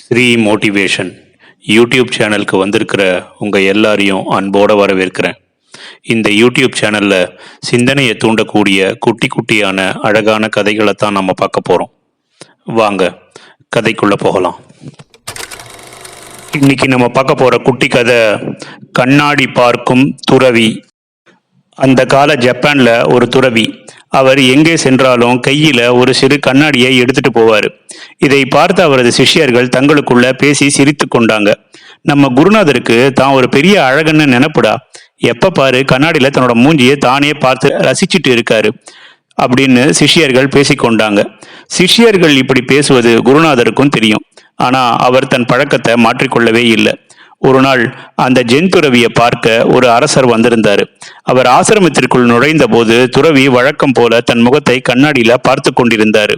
Sri motivation YouTube சேனலுக்கு வந்திருக்கிற உங்கள் எல்லாரையும் அன்போடு வரவேற்கிறேன். இந்த யூடியூப் சேனலில் சிந்தனையை தூண்டக்கூடிய குட்டி குட்டியான அழகான கதைகளை தான் நம்ம பார்க்க போகிறோம் வாங்க கதைக்குள்ளே போகலாம். இன்னைக்கு நம்ம பார்க்க போகிற குட்டி கதை கண்ணாடி பார்க்கும் துறவி. அந்த கால ஜப்பானில் ஒரு துறவி அவர் எங்கே சென்றாலும் கையில ஒரு சிறு கண்ணாடியை எடுத்துட்டு போவார். இதை பார்த்த அவரது சிஷ்யர்கள் தங்களுக்குள்ள பேசி சிரித்து கொண்டாங்க. நம்ம குருநாதருக்கு தான் ஒரு பெரிய அழகன்னு நினைப்புடா. எப்ப பாரு கண்ணாடியில தன்னோட மூஞ்சியை தானே பார்த்து ரசிச்சுட்டு இருக்காரு அப்படின்னு சிஷியர்கள் பேசிக்கொண்டாங்க சிஷ்யர்கள் இப்படி பேசுவது குருநாதருக்கும் தெரியும். ஆனா அவர் தன் பழக்கத்தை மாற்றிக்கொள்ளவே இல்லை. ஒரு நாள் அந்த ஜென் துறவியை பார்க்க ஒரு அரசர் வந்திருந்தார். அவர் ஆசிரமத்திற்குள் நுழைந்த போது துறவி வழக்கம் போல தன் முகத்தை கண்ணாடியில பார்த்து கொண்டிருந்தார்.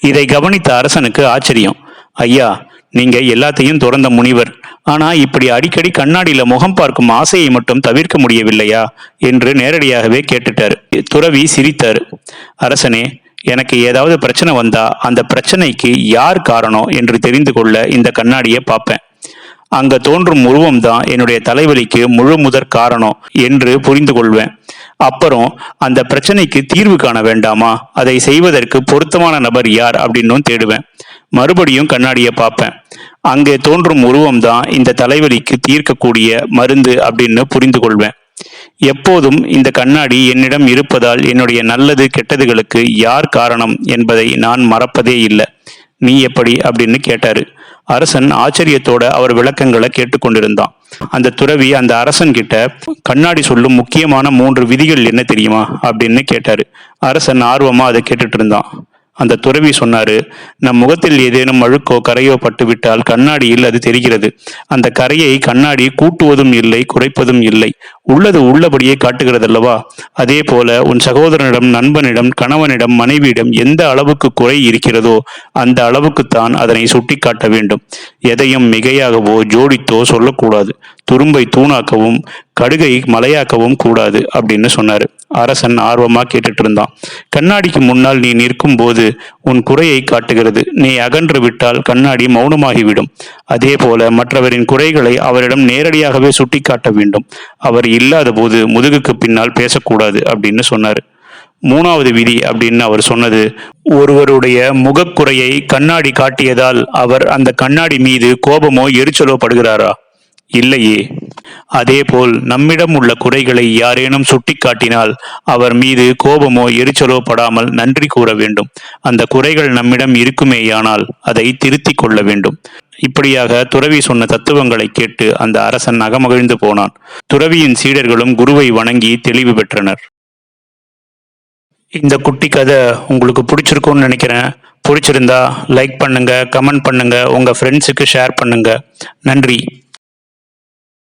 இதை கவனித்த அரசனுக்கு ஆச்சரியம். ஐயா நீங்க எல்லாத்தையும் துறந்த முனிவர். ஆனா இப்படி அடிக்கடி கண்ணாடியில முகம் பார்க்கும் ஆசையை மட்டும் தவிர்க்க முடியவில்லையா? என்று நேரடியாகவே கேட்டுட்டார். துறவி சிரித்தார். அரசனே எனக்கு ஏதாவது பிரச்சனை வந்தா அந்த பிரச்சனைக்கு யார் காரணம்? என்று தெரிந்து கொள்ள இந்த கண்ணாடியை பார்ப்பேன். அங்க தோன்றும் உருவம் தான் என்னுடைய தலைவலிக்கு முழு முதற் காரணம் என்று புரிந்து கொள்வேன் அப்புறம் அந்த பிரச்சனைக்கு தீர்வு காண வேண்டாமா? அதை செய்வதற்கு பொருத்தமான நபர் யார் அப்படின்னும் தேடுவேன். மறுபடியும் கண்ணாடியை பார்ப்பேன். அங்கே தோன்றும் உருவம் தான் இந்த தலைவலிக்கு தீர்க்கக்கூடிய மருந்து அப்படின்னு புரிந்து கொள்வேன் எப்போதும் இந்த கண்ணாடி என்னிடம் இருப்பதால் என்னுடைய நல்லது கெட்டதுகளுக்கு யார் காரணம் என்பதை நான் மறப்பதே இல்லை. நீ எப்படி? அப்படின்னு கேட்டாரு. அரசன் ஆச்சரியத்தோட அவர் விளக்கங்களை கேட்டுக்கொண்டிருந்தான். அந்த துறவி அந்த அரசன் கிட்ட கண்ணாடி சொல்லும் முக்கியமான மூன்று விதிகள் என்ன தெரியுமா? அப்படின்னு கேட்டாரு. அரசன் ஆர்வமா அதை கேட்டுட்டு இருந்தான். அந்த துறவி சொன்னாரு நம் முகத்தில் ஏதேனும் அழுக்கோ கரையோ பட்டுவிட்டால் கண்ணாடியில் அது தெரிகிறது. அந்த கரையை கண்ணாடி கூட்டுவதும் இல்லை குறைப்பதும் இல்லை. உள்ளது உள்ளபடியே காட்டுகிறதல்லவா? அதே போல உன் சகோதரனிடம் நண்பனிடம் கணவனிடம் மனைவியிடம் எந்த அளவுக்கு குறை இருக்கிறதோ அந்த அளவுக்குத்தான் அதனை சுட்டி காட்ட வேண்டும். எதையும் மிகையாகவோ ஜோடித்தோ சொல்லக்கூடாது. துரும்பை தூணாக்கவும் கடுகை மலையாக்கவும் கூடாது அப்படின்னு சொன்னாரு. அரசன் ஆர்வமாக கேட்டுட்டு இருந்தான் கண்ணாடிக்கு முன்னால் நீ நிற்கும் போது உன் குறையை காட்டுகிறது. நீ அகன்று விட்டால் கண்ணாடி மௌனமாகிவிடும். அதே போல மற்றவரின் குறைகளை அவரிடம் நேரடியாகவே சுட்டிக்காட்ட வேண்டும். அவர் இல்லாத போது முதுகுக்கு பின்னால் பேசக்கூடாது அப்படின்னு சொன்னார். மூணாவது விதி அப்படின்னு அவர் சொன்னது ஒருவருடைய முகக்குறையை கண்ணாடி காட்டியதால் அவர் அந்த கண்ணாடி மீது கோபமோ எரிச்சலோ படுகிறாரா? இல்லையே. அதேபோல் நம்மிடம் உள்ள குறைகளை யாரேனும் சுட்டிக்காட்டினால் அவர் மீது கோபமோ எரிச்சலோ படாமல் நன்றி கூற வேண்டும். அந்த குறைகள் நம்மிடம் இருக்குமேயானால் அதை திருத்திக் கொள்ள வேண்டும். இப்படியாக துறவி சொன்ன தத்துவங்களை கேட்டு அந்த அரசன் அகமகிழ்ந்து போனான். துறவியின் சீடர்களும் குருவை வணங்கி தெளிவு பெற்றனர். இந்த குட்டி கதை உங்களுக்கு பிடிச்சிருக்கும்னு நினைக்கிறேன். பிடிச்சிருந்தா லைக் பண்ணுங்க கமெண்ட் பண்ணுங்க உங்க ஃப்ரெண்ட்ஸுக்கு ஷேர் பண்ணுங்க. நன்றி.